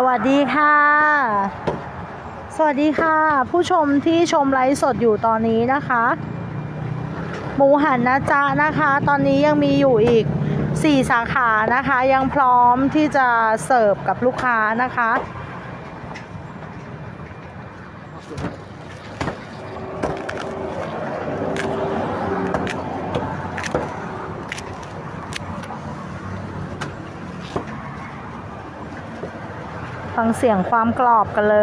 สวัสดีค่ะ สวัสดีค่ะ ผู้ชมที่ชมไลฟ์สดอยู่ตอนนี้นะคะ หมูหันนะจ๊ะนะคะ ตอนนี้ยังมีอยู่อีก 4 สาขานะคะ ยังพร้อมที่จะเสิร์ฟกับลูกค้านะคะ ฟังเสียงความกรอบกันเล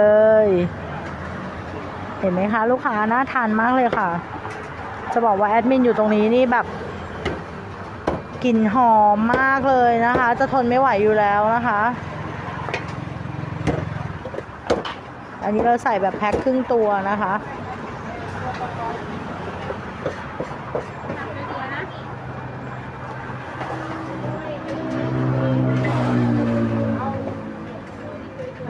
ย เห็นไหมคะ ลูกค้าน่าทานมากเลยค่ะ จะบอกว่าแอดมินอยู่ตรงนี้นี่แบบกลิ่นหอมมากเลยนะคะ จะทนไม่ไหวอยู่แล้วนะคะ อันนี้เราใส่แบบแพ็คครึ่งตัวนะคะ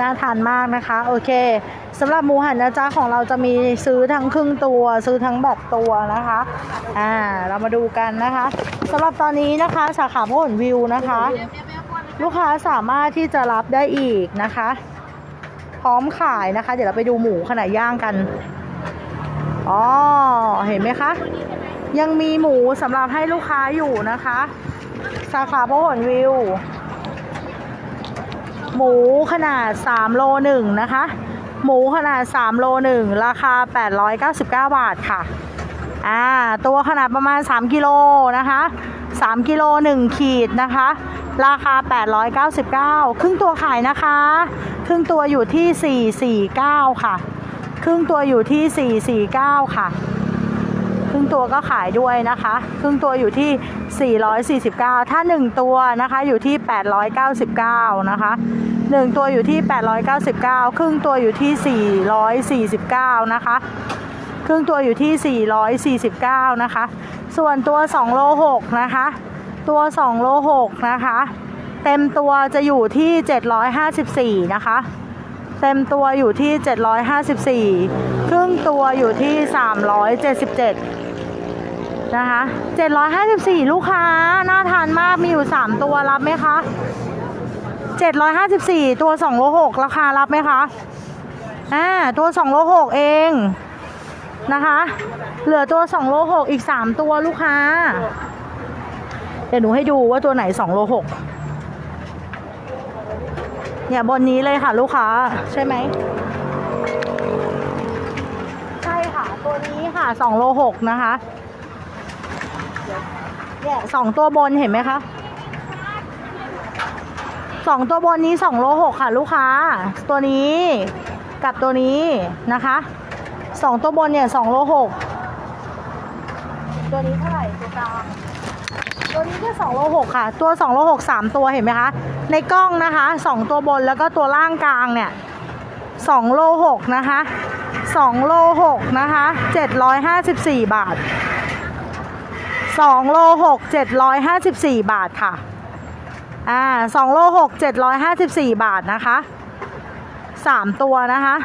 น่าทานมากนะคะ โอเคสำหรับหมูหันนะจ๊ะของเราจะมีซื้อทั้งครึ่งตัว ซื้อทั้งแบบตัวนะคะอ่าเรามาดูกันนะคะสำหรับตอนนี้นะคะสาขาพหลวิวนะคะ ลูกค้าสามารถที่จะรับได้อีกนะคะ พร้อมขายนะคะ เดี๋ยวเราไปดูหมูขนาดย่างกันอ๋อเห็นไหมคะ ยังมีหมูสำหรับให้ลูกค้าอยู่นะคะ สาขาพหลวิว หมูขนาด 3 โลหนึ่งนะคะ หมูขนาด 3 โลหนึ่งราคา 899 บาทค่ะอ่าตัวขนาดประมาณ 3 กิโลนะคะ 3 กิโล 1 ขีดนะคะ ราคา 899 ครึ่งตัวขายนะคะ ครึ่งตัวอยู่ที่ 449 ค่ะ ครึ่งตัวอยู่ที่ 449 ค่ะ ครึ่งตัวก็ขายด้วยนะคะ ครึ่งตัวอยู่ที่ 449 ถ้า 1 ตัวนะคะอยู่ที่ 899 นะคะ 1 ตัวอยู่ที่ 899 ครึ่งตัวอยู่ที่ 449 นะคะครึ่งตัวอยู่ที่ 449 นะคะ ส่วนตัว 2 โล 6 นะคะ ตัว2โล6นะคะ เต็มตัวจะอยู่ที่ 754 นะคะ เต็มตัวอยู่ที่ 754 ครึ่งตัวอยู่ที่ 377 นะคะ 754 ลูกค้า น่าทานมาก มีอยู่ 3 ตัวรับไหมคะ 754 ตัว2โล6ราคารับไหมคะอ่าตัว2โล6เองนะคะ เหลือตัว2โล6อีก 3 ตัวลูกค้า เดี๋ยวหนูให้ดูว่าตัวไหน2โล6เนี่ยบนนี้เลยค่ะ ลูกค้าใช่ไหมใช่ค่ะ ตัวนี้ค่ะ2โล6นะคะเนี่ยสองตัวบนเห็นไหมคะสองตัวบนนี้สองโลหกค่ะ ลูกค้า ตัวนี้กับตัวนี้นะคะสองตัวบนเนี่ยสองโลหกตัวนี้เท่าไหร่ตัวกลาง ตัวนี้ก็สองโลหกค่ะ ตัวสองโลหกสามตัวเห็นไหมคะ ในกล้องนะคะสองตัวบนแล้วก็ตัวล่างกลางเนี่ยสองโลหกนะคะสองโลหกนะคะเจ็ดร้อยห้าสิบสี่บาทสองโลหกเจ็ดร้อยห้าสิบสี่บาทค่ะ อ่าสองโลหกเจ็ดร้อยห้าสิบสี่บาทนะคะสามตัวนะคะ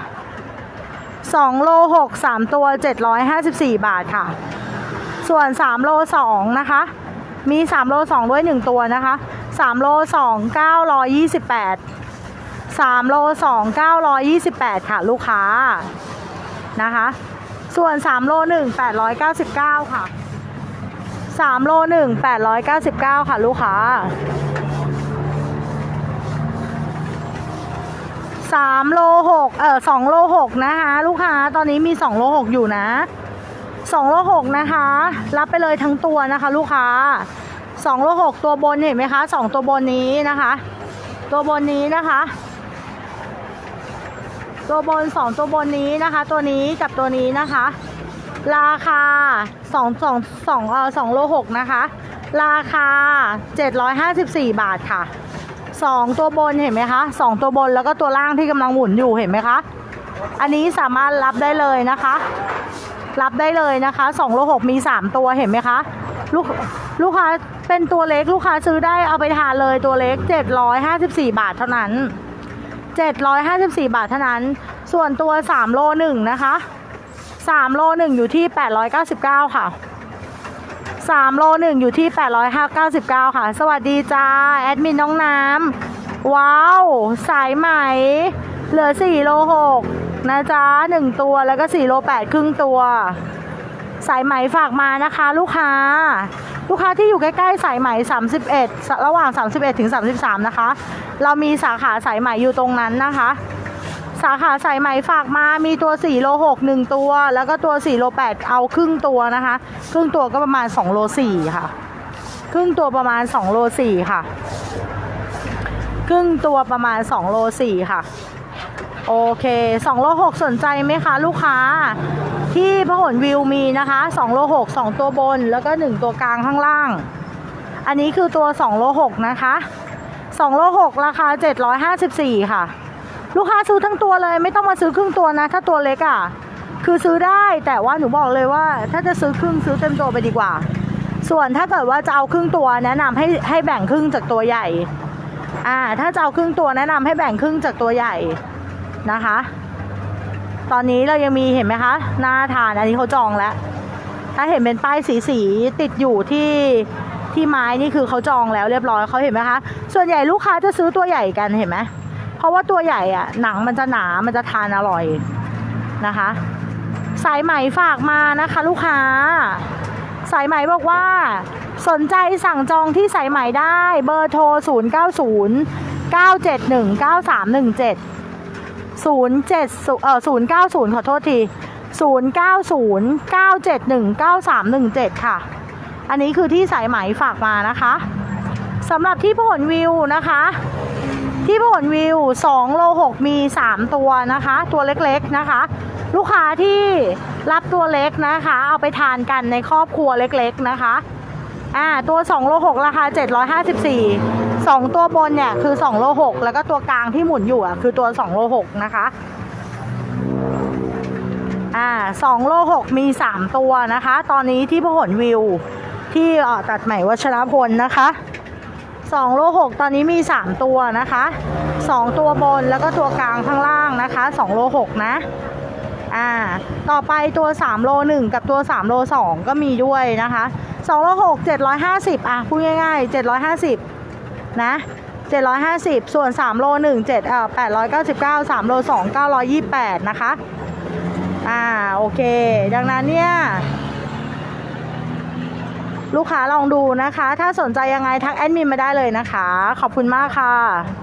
สองโลหกสามตัวเจ็ดร้อยห้าสิบสี่บาทค่ะ ส่วนสามโลสองนะคะ มีสามโลสองด้วยหนึ่งตัวนะคะสามโลสองเก้าร้อยยี่สิบแปดสามโลสองเก้าร้อยยี่สิบแปดค่ะ ลูกค้านะคะ ส่วนสามโลหนึ่งแปดร้อยเก้าสิบเก้าค่ะสามโลหนึ่งแปดร้อยเก้าสิบเก้าค่ะ ลูกค้าสามโลหกเออสองโลหกนะคะ ลูกค้าตอนนี้มีสองโลหกอยู่นะ สองโลหกนะคะ รับไปเลยทั้งตัวนะคะ ลูกค้าสองโลหกตัวบนเห็นไหมคะสองตัวบนนี้นะคะ ตัวบนนี้นะคะ ตัวบนสองตัวบนนี้นะคะ ตัวนี้กับตัวนี้นะคะ ราคาสองสองสองเออสองโลหกนะคะ ราคา 754 บาทค่ะสองตัวบนเห็นไหมคะสองตัวบนแล้วก็ตัวล่างที่กำลังหมุนอยู่เห็นไหมคะอันนี้สามารถรับได้เลยนะคะ รับได้เลยนะคะ2โล6มี 3 ตัวเห็นไหมคะ ลูกลูกค้าเป็นตัวเล็กลูกค้าซื้อได้เอาไปทานเลยตัวเล็ก 754 บาทเท่านั้น 754 บาทเท่านั้น ส่วนตัว 3 โล1นะคะ3 โล1อยู่ที่ 899 ค่ะ 3 โล1อยู่ที่ 899 ค่ะ สวัสดีจ้า แอดมินน้องน้ำว้าว สายไหม เหลือ 4 โล 6 นะจ๊ะ1ตัวแล้วก็4โล8ครึ่งตัว สายไหมฝากมานะคะ ลูกค้า ลูกค้าที่อยู่ใกล้ๆสายไหม31 ระหว่าง 31ถึง33 นะคะ เรามีสาขาสายไหมอยู่ตรงนั้นนะคะ สาขาสายไหมฝากมามีตัว4โล6 1 ตัว แล้วก็ตัว4โล8เอาครึ่งตัวนะคะ ครึ่งตัวก็ประมาณ2โล4ค่ะ ครึ่งตัวประมาณ2โล4ค่ะ ครึ่งตัวประมาณ2โล4ค่ะ โอเค2โล6สนใจไหมคะลูกค้า ที่พหลวิวมีนะคะ2โล6 2 ตัวบนแล้วก็ 1 ตัวกลางข้างล่าง อันนี้คือตัว2โล6นะคะ2โล6ราคา 754 ค่ะ ลูกค้าซื้อทั้งตัวเลยไม่ต้องมาซื้อครึ่งตัวนะ ถ้าตัวเล็กอะ่ะ คือซื้อได้แต่ว่าหนูบอกเลยว่า ถ้าจะซื้อครึ่งซื้อเต็มตัวไปดีกว่า ส่วนถ้าเกิดว่าจะเอาครึ่งตัวแนะนำให้ให้แบ่งครึ่งจากตัวใหญ่อ่าถ้าจะเอาครึ่งตัวแนะนำให้แบ่งครึ่งจากตัวใหญ่ นะคะ ตอนนี้เรายังมีเห็นไหมคะหน้าทานอันนี้เขาจองแล้ว ถ้าเห็นเป็นป้ายสีสีติดอยู่ที่ที่ไม้นี่คือเขาจองแล้วเรียบร้อยเขาเห็นไหมคะส่วนใหญ่ลูกค้าจะซื้อตัวใหญ่กันเห็นไหมเพราะว่าตัวใหญ่อะหนังมันจะหนามันจะทานอร่อยนะคะ สายไหมฝากมานะคะ ลูกค้า สายไหมบอกว่า สนใจสั่งจองที่สายไหมได้เบอร์โทร 0 9 0 9 7 1 9 3 1 7 0 7เอ่อ0 9 0 ขอโทษที 0 9 0 9 7 1 9 3 1 7 ค่ะ อันนี้คือที่สายไหมฝากมานะคะสำหรับที่ผลวิวนะคะ ที่ผลวิว2โล6มี 3 ตัวนะคะ ตัวเล็กๆนะคะ ลูกค้าที่รับตัวเล็กนะคะ เอาไปทานกันในครอบครัวเล็กๆนะคะอ่าตัว2โล6ราคา 754 2ตัวบนเนี่ยคือ2โล6แล้วก็ตัวกลางที่หมุนอยู่อะคือตัว2โล6นะคะอ่า2โล6มี3ตัวนะคะ ตอนนี้ที่พหลวิวที่ออตัดใหม่วัชรพลนะคะ2โล6ตอนนี้มี3ตัวนะคะ2ตัวบนแล้วก็ตัวกลางข้างล่างนะคะ2โล6นะอ่าต่อไปตัว3โล1กับตัว3โล2ก็มีด้วยนะคะ2โล6 750อะพูดง่ายๆ 750 นะ750 ส่วน 3 โล 1 7เอ่อ899 3 โล 2 928 นะคะ อ่า โอเค ดังนั้นเนี่ย ลูกค้าลองดูนะคะ ถ้าสนใจยังไงทักแอดมินมาได้เลยนะคะ ขอบคุณมากค่ะ